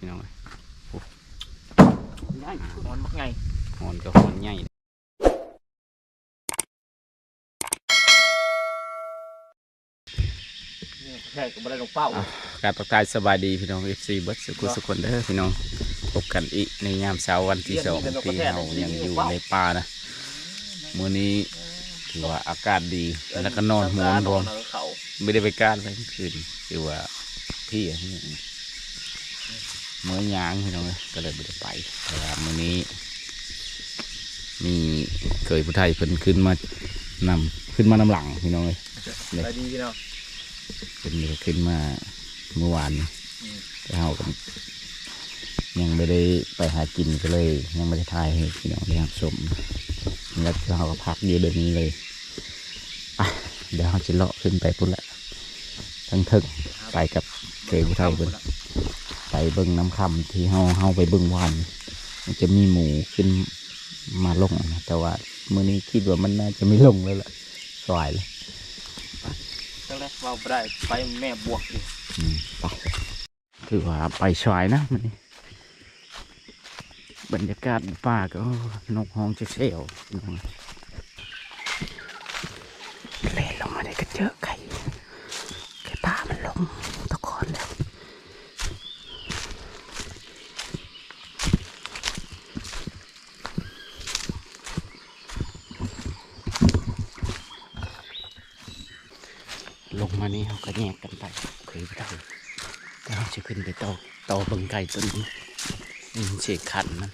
พี่น้องง่ายหอนไงหอนกับหอนใหญ่ใช่ก็ไม่ได้ลงเป้าการตักทายสบายดีพี่น้องเอฟซีเบิร์ดสุขุสุขคนเด้อพี่น้องพบกันอีกในยามเช้าวันที่สองที่เรายังอยู่ในป่านะมื้อนี้ถือว่าอากาศดีแล้วก็นอนหมอนรวมเขาไม่ได้ไปการอะไรทั้งคืนคือว่าพี่อะที่ เมื่อยางพี่น้องเอ้ยก็เลยไม่ได้ไปแต่ว่ามื้อนี้ มีเคยผู้ไทยเพิ่นขึ้นมานำขึ้นมานำหลังพี่น้องเลย ไปดีเนเป็นขึ้นมาเมื่อวานนี้อืม แต่เราก็ยังไม่ได้ไปหากินก็เลย ยังไม่ได้ทายให้พี่น้องได้รับชมแล้วเราก็พักอยู่เดือนนี้เลยไปเดี๋ยวเราจะเลาะขึ้นไปพุ่นละทั้งทึกไปกับเคยผู้ไทยเพิ่น เบิ้งน้ำคำที่เฮาเฮาไปเบิ้งวานมันจะมีหมูขึ้นมาลงนะแต่ว่ามื้อนี้คิดว่ามันน่าจะไม่ลงแล้วล่ะสวายเลยตั้งแต่เราไปได้ไปแม่บวกอยู่อืมไปถือว่าไปชายนะมันนี่บรรยากาศป่าก็โอ้นกฮ้องจะเชี่ยวน้องเล่นลงมาได้ก็เจอไก่ไก่ป่ามันลงตะกอนแล้วลงมานี่เขา ก็แยกกันไปเคยไปได้แต่เราจะขึ้นไปต่อต่อบังไก่ตัวนี้นี่มันเสียขันมัน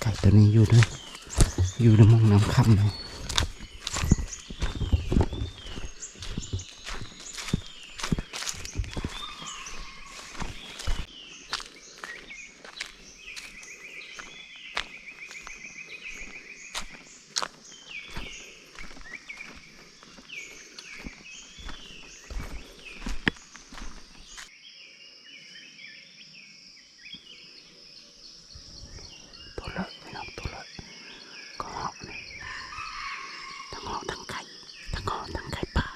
ไก่ตัวนี้อยู่ด้วยอยู่ในมองน้ำค่ำเลยตัวเลอะไม่น้องตัวเลอะก็หอกนี่ทั้งหอกทั้งไก่ทั้งหอกทั้งไก่ป่า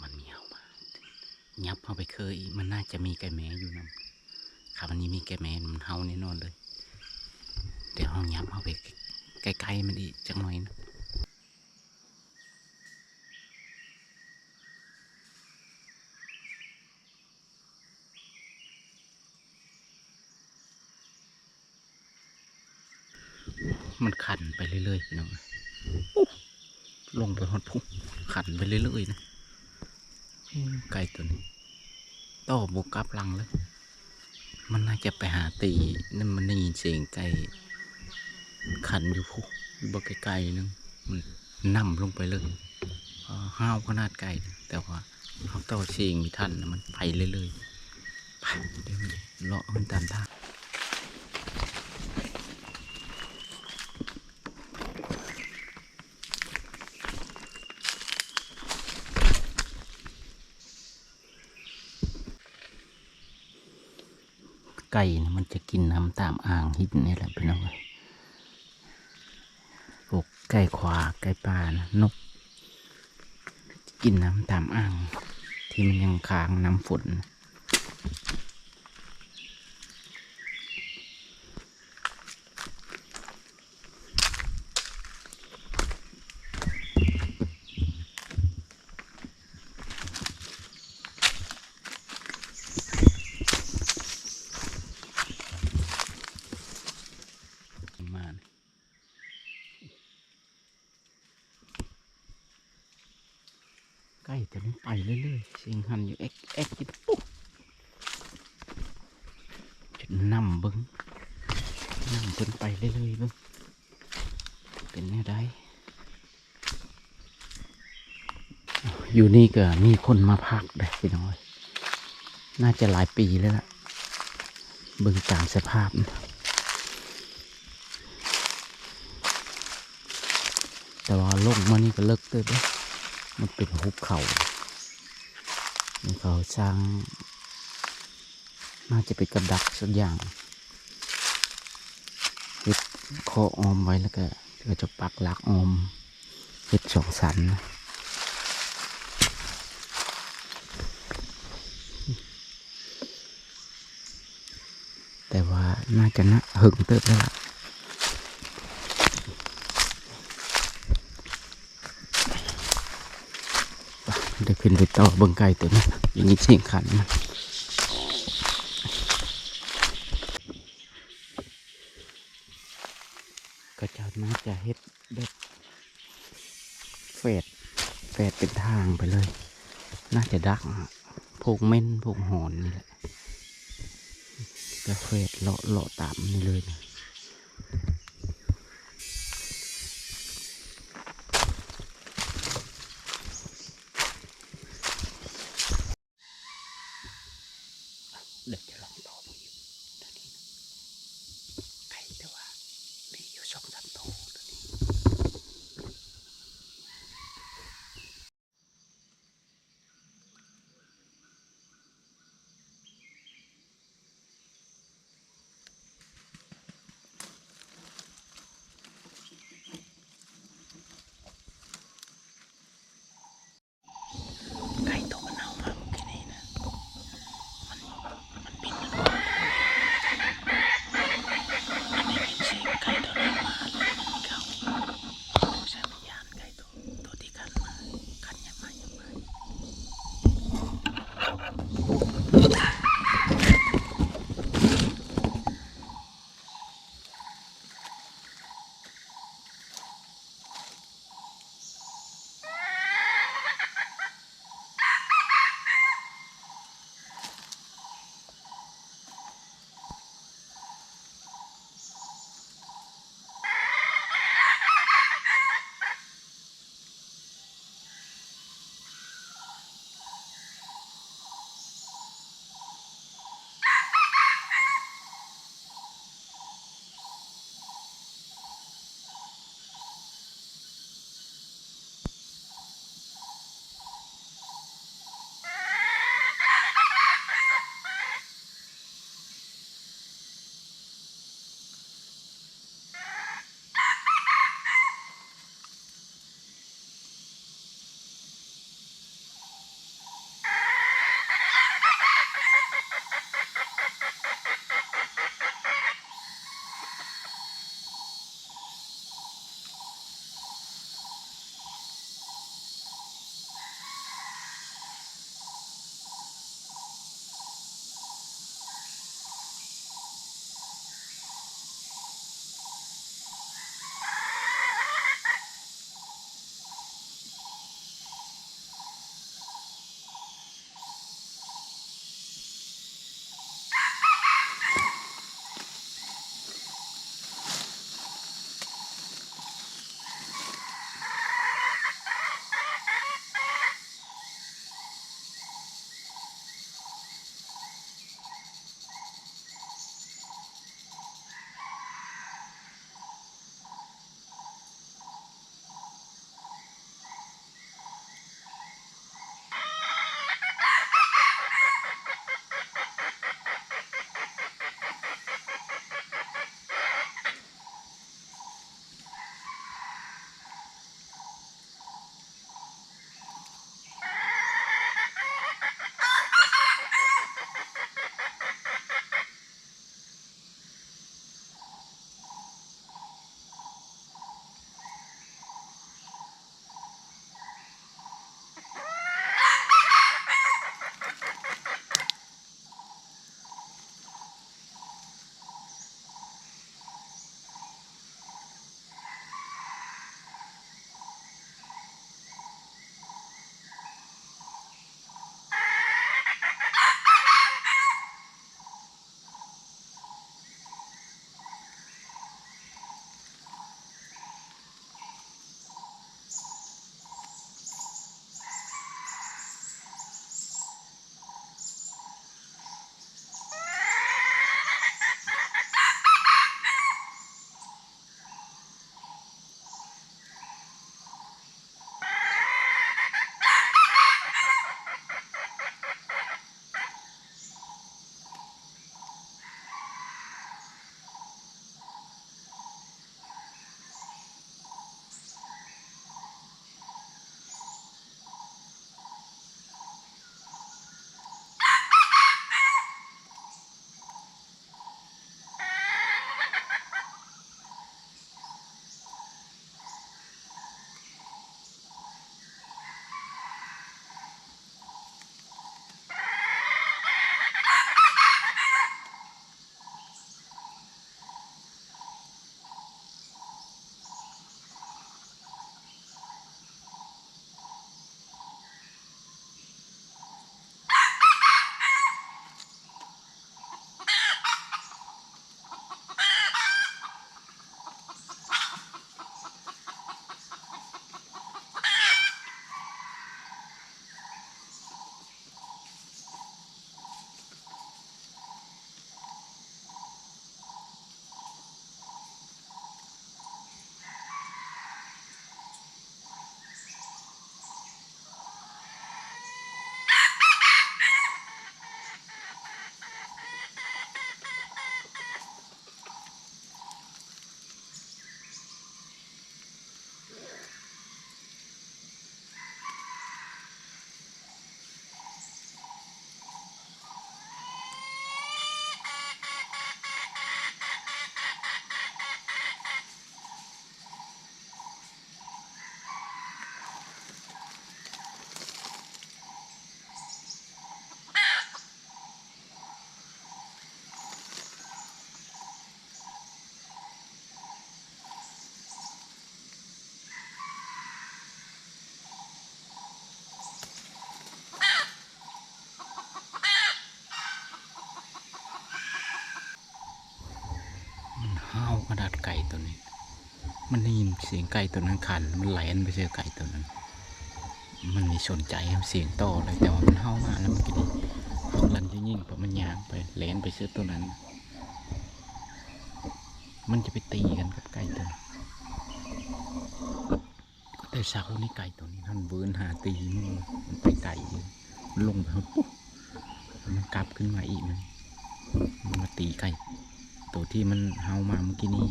มันเหี่ยวมา ยับเข้าไปเคยมันน่าจะมีไก่แม้อยู่นำครับอันนี้มีไก่แม้มันเฮาแน่นอนเลยเดี๋ยวห้องยับเข้าไปใกล้ๆมันอีกจังหน่อยนะมันขันไปเรื่อยๆพี่น้องอุ๊ยลงไปหอดพุ่งขันไปเรื่อยๆนะไก่ตัวนี้ ต่อบกกลับลังเลย มันน่าจะไปหาตีนั่นมันได้ยินเสียงไก่ขันอยู่พุ่บกไกลๆนึงมันนั่มลงไปเลยห้าวขนาดไก่แต่ว่าเขาต่อเสียงมีทันนมันไปเรื่อยๆไปเดี๋ยวเลาะมันตามทาง ไก่มันจะกินน้ำตามอ่างหินนี่แหละพี่น้องพวกไก่ขวาไก่ป่านะนก กินน้ำตามอ่าง ที่มันยังค้างน้ำฝนนะมานะไก่ตัวนี้ไปเรื่อยๆเสียงหันอยู่เอ็กเอ็กอยู่ปุ๊บจะนำเบิ้ง นั่งเพิ่นไปเรื่อยๆเบิ่งเป็นแนวใด อยู่นี่ก็มีคนมาพักได้พี่น้อย น่าจะหลายปีแล้วล่ะเบิ่งตามสภาพ แต่ว่าลงมานี่ก็เลิกเติบแล้วมันเป็นหุบเขานี่เขาสร้าง น่าจะเป็นกับดักสักอย่างเห็ดคอออมไว้แล้วก็ ก็จะปักหลักออมเห็ดสองสันนะ แต่ว่าน่าจะนะหึงเติบแล้วล่ะเดี๋ยวขึ้นไปต่อเบิ่งไก่ตัวนี้อย่างนี้เสียงขันมันก็จะน่าจะเฮ็ดแบบเฟดเฟดเป็นทางไปเลย น่าจะดักพวกเม่นพวกหอนนี่แหละ จะเฟดเลาะเลาะตามนี่เลยนะ ตัวนี้ มันได้ยินเสียงไก่ตัวนั้นขัน มันไหลนไปเจอไก่ตัวนั้น มันมีสนใจเสียงต่อเลยแต่ว่ามันเฮามาแล้วมันก็ดีเขาลันจะยิ่งเพราะมันยางไปแหลนไปเสื้อตัวนั้น มันจะไปตีกันกับไก่ตัวนั้นก็แต่เช้านี่ไก่ตัวนี้มันเวินหาตีมันไปไก่มันลงไปแล้วปุ๊บมันกลับขึ้นมาอีกมันมาตีไก่ตัวที่มันเฮามาเมื่อกี้นี้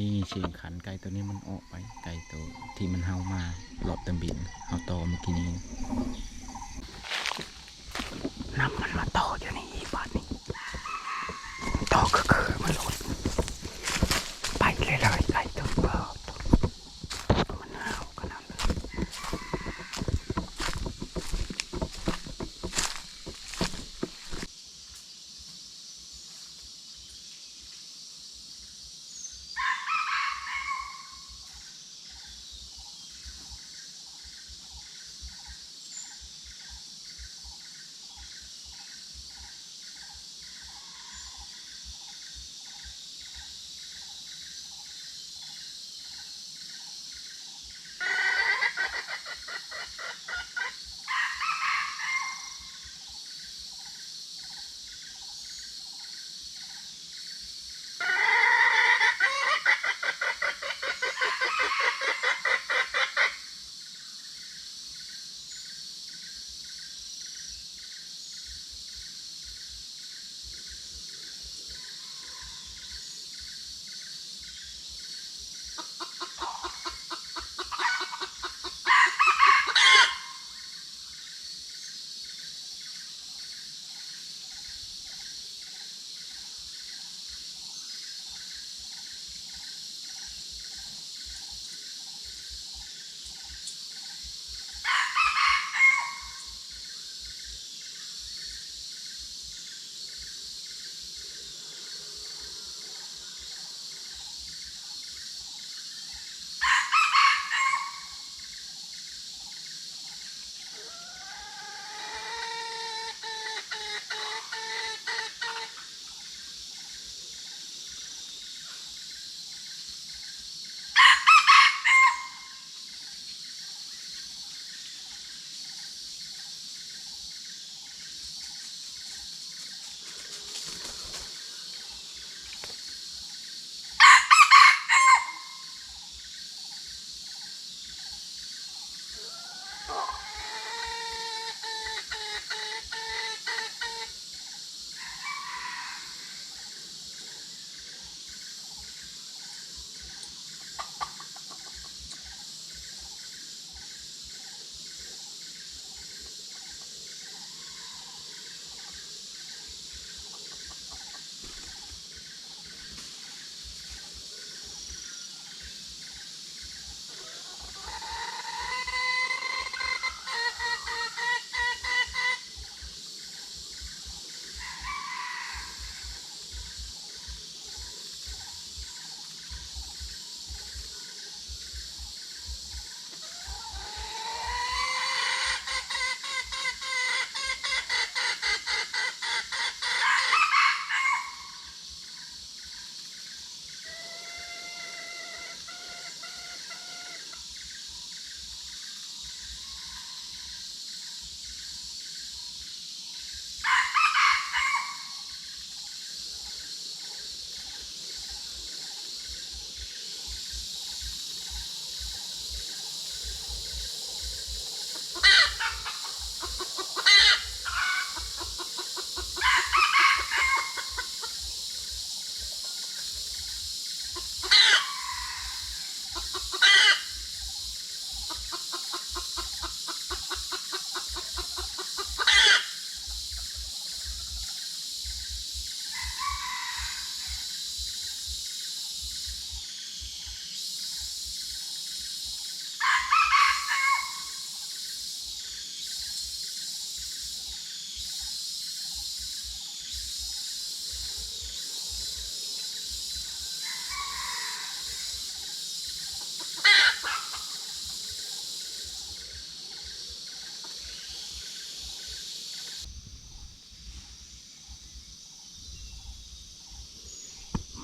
นี่เชียงขันไก่ตัวนี้มันออกไปไก่ตัวที่มันเฮามาหลบตำบินเฮาต่อเมื่อกี้นี้น้ำมันมาต่อยู่นอีบ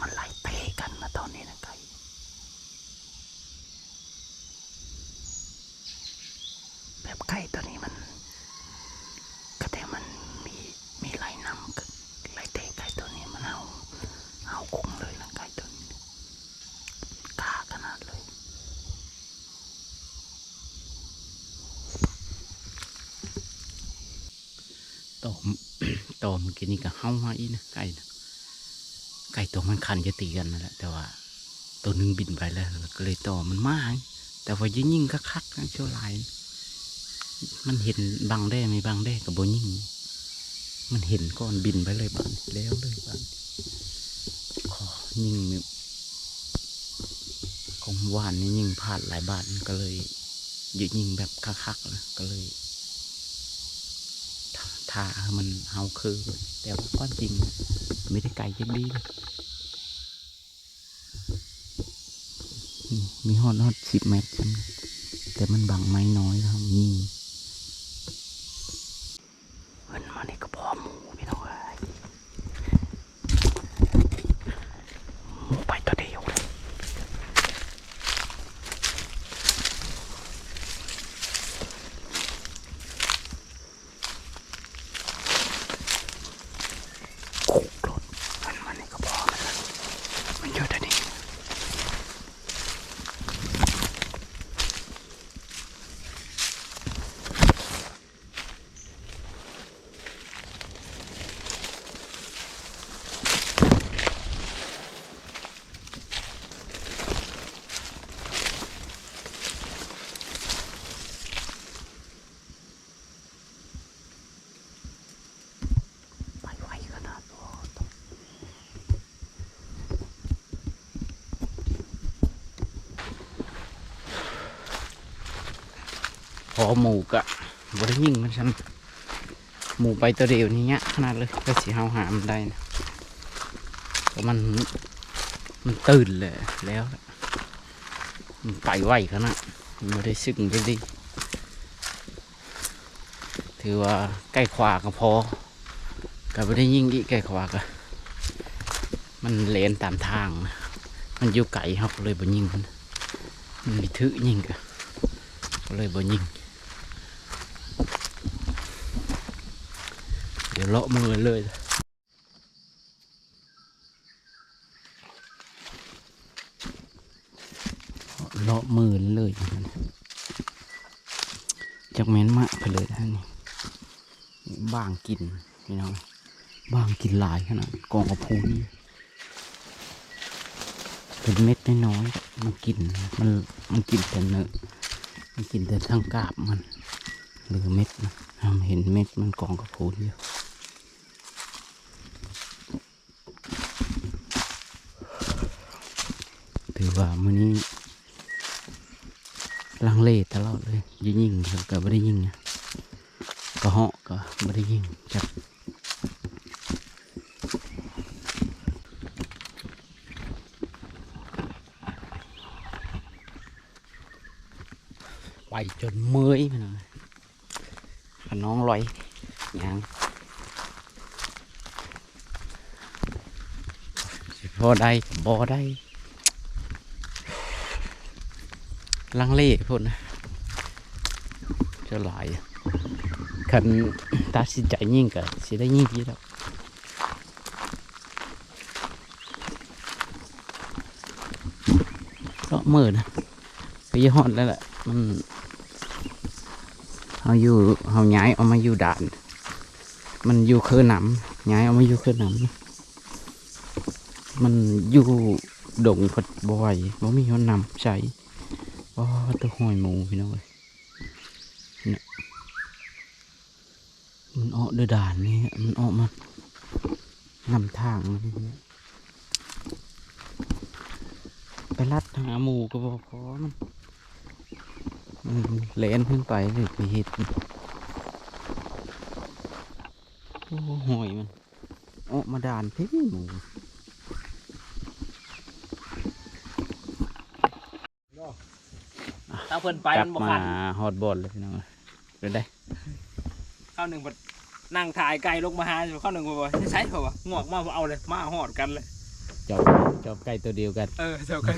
มันไหลเตะกันมาตอนนี้นะไก่แบบไก่ตัวนี้มันก็แต่มันมีมีไหลน้ำไหลเตะไก่ตัวนี้มันเอาเอาคงเลยนะไก่ตัวนี้กล้าขนาดเลยตอมตอมกินนี่กับเฮามาอีนะไก่ ไก่ตัวมันคันจะตีกันนั่นแหละแต่ว่า ตัวหนึงบินไปแล้วก็เลยต่อมันมาก แต่ว่ายิ่งยิ่งคักๆนะชั่วลาย มันเห็นบางได้ไหมบางได้กับโบยิ่งมันเห็นก้อนบินไปเลยบ้านแล้วเลยบ้านขอยิ่งเนี่ยของหวานนี่ยิ่งผ่านหลายบาทก็เลยยิ่งยิ่งแบบคักๆนะก็เลยามันเฮาคือแต่ว่าความจริงไม่ได้ไกลจังดีเลยมีฮอดฮอดสิบเมตรใช่ไหมแต่มันบังไม้น้อยนะครับยิงมันมาในกระเพาะหมูพี่น้องเอ้ยหมูไปตัวเดียวเลยโคกรถมันมาในกระเพาะมันนะมันอยู่ตัวนี้ ไปไวขนาดว่าต้องพ อหมูกะบริยิ่งมันฉันหมูไปตัวเดียวนี่เงี้ยขนาดเลยก็สีเฮาหามันได้นะเพราะมันมันตื่นเลยแล้วมันไปไหวขนาดมันไม่ได้ซึ่งได้ดีถือว่าใกล้ขวาก็พอก็ไม่ได้ยิ่งอีกไกล้ขวากะมันเลนตามทางนะมันอยู่ไก่เขาเลยบ่ยิงมันมันมีถือยิงกะก็เลยบ่ยิง ดี๋ยวเลาะมือเลยเลาะมือเลยจากแม้นมากไปเลยท่านนี่บางกินพี่น้องบางกินหลายขนาดกองกระพูนี่เป็นเม็ดน้อยๆมันกินมันมันกินแต่เนื้อมันกินแต่ทั้งกาบมันหลือเม็ดมันทำเห็นเม็ดมันกองกระพูเดีย ว่ามื้อนี้ลังเลตลอดเลยยิงยิงก็ไม่ได้ยิงนะก็เหาะก็ไม่ได้ยิงจับไปจนเมื่อยไปเลยน้องลอยอยังพอได้บอได้ ลังเลพุ่นนะจะหลายคันตัดสินใจยิ่งก็สิได้ยิ่งทีแล้วก็มืดนะไปยี่ห้อแล้วแหละมันเขาอยู่เขาย้ายเอามาอยู่ด่าน มันอยู่เคือหนำย้ายเอามาอยู่เคือหนำมันอยู่ดงพดบ่อยบ่มีคนนำใช้ อ๋อตัวหอยหมูพี่น้องเอ้ยเนี่ยมันออกเดือด่านนี่มันออกมานำทางนะพี่น้องไปลัดหาหมูก็บอกขอมันเลนขึ้นไปเลยไปเห็ดโอ้หอยมันออกมาด่านพี่หมู ถ้า เพิ่นไปกลัมับนบ่มาคันฮอดบอลเลยพี่น้องเป็นได้ข้าวหนึ่งบัดนั่งถ่ายไก่ลงมาหาข้าวหนึ่งบ่บ่ใช่เปล่าวะงอกมาบ่เอาเลยมาหอดกันเลยจอบจอบใกล้ตัวเดียวกันเออเจ้าไก่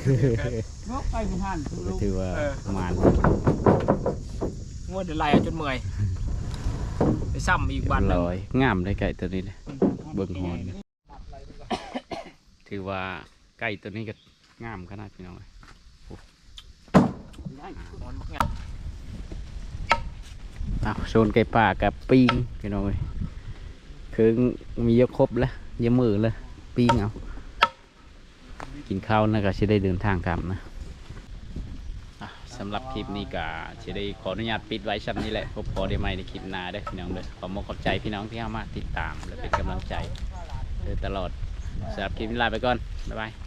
งอกไปบ่ทันก็ถือว่าเออ ประมาณงงวดเดี๋ยวไล่เอาจนเมื่อยไปซ้ำอีกวันหลนึ่งอยงามเลยไก่ตัวนี้นะเบิ่งหอนเนี่ยถือว่าไก่ตัวนี้ก็งามขนาดพี่น้องเอ้ย มันบักงามอ้าโซนไก่ป่ากับปิ้งพี่น้องเอ้ยคือมีเยอะครบแล้วเยอะมือเลยปิ้งเอากินข้าวนะก็จะได้เดินทางกลับนะสำหรับคลิปนี้ก็จะได้ขออนุญาตปิดไว้ชั้นนี้แหละพบพอได้ไหมในคลิปหน้าได้พี่น้องเลยขอมขอบใจพี่น้องที่เข้ามาติดตามและเป็นกำลังใจตลอดสำหรับคลิปนี้ลาไปก่อนบ๊ายบาย